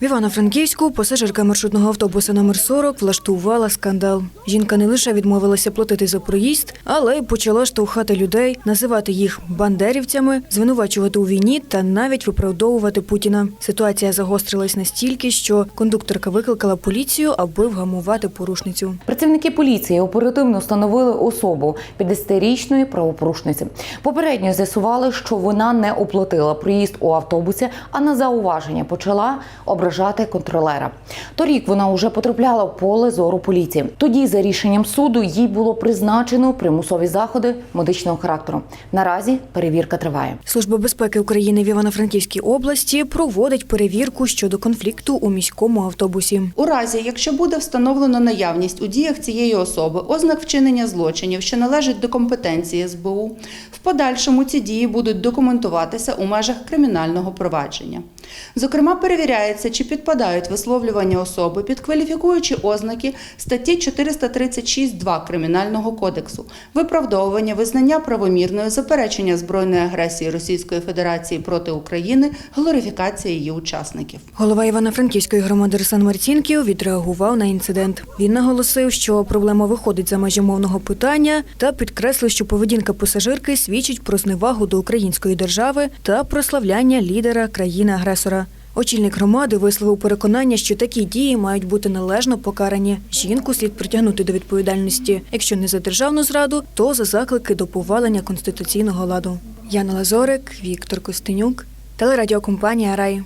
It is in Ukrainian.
В Івано-Франківську пасажирка маршрутного автобуса номер 40 влаштувала скандал. Жінка не лише відмовилася платити за проїзд, але й почала штовхати людей, називати їх бандерівцями, звинувачувати у війні та навіть виправдовувати Путіна. Ситуація загострилась настільки, що кондукторка викликала поліцію, аби вгамувати порушницю. Працівники поліції оперативно встановили особу 50-річної правопорушниці. Попередньо з'ясували, що вона не оплатила проїзд у автобусі, а на зауваження почала ображати контролера. Торік вона вже потрапляла в поле зору поліції. Тоді, за рішенням суду, їй було призначено примусові заходи медичного характеру. Наразі перевірка триває. Служба безпеки України в Івано-Франківській області проводить перевірку щодо конфлікту у міському автобусі. У разі, якщо буде встановлено наявність у діях цієї особи ознак вчинення злочинів, що належать до компетенції СБУ, в подальшому ці дії будуть документуватися у межах кримінального провадження. Зокрема, перевіряється, чи підпадають висловлювання особи під кваліфікуючі ознаки статті 436.2 Кримінального кодексу, виправдовування, визнання правомірною, заперечення збройної агресії Російської Федерації проти України, глорифікація її учасників. Голова Івано-Франківської громади Руслан Марцінків відреагував на інцидент. Він наголосив, що проблема виходить за межі мовного питання та підкреслив, що поведінка пасажирки свідчить про зневагу до української держави та прославляння лідера країни-агресора. Очільник громади висловив переконання, що такі дії мають бути належно покарані. Жінку слід притягнути до відповідальності, якщо не за державну зраду, то за заклики до повалення конституційного ладу. Яна Лазорик, Віктор Костенюк, телерадіокомпанія Рай.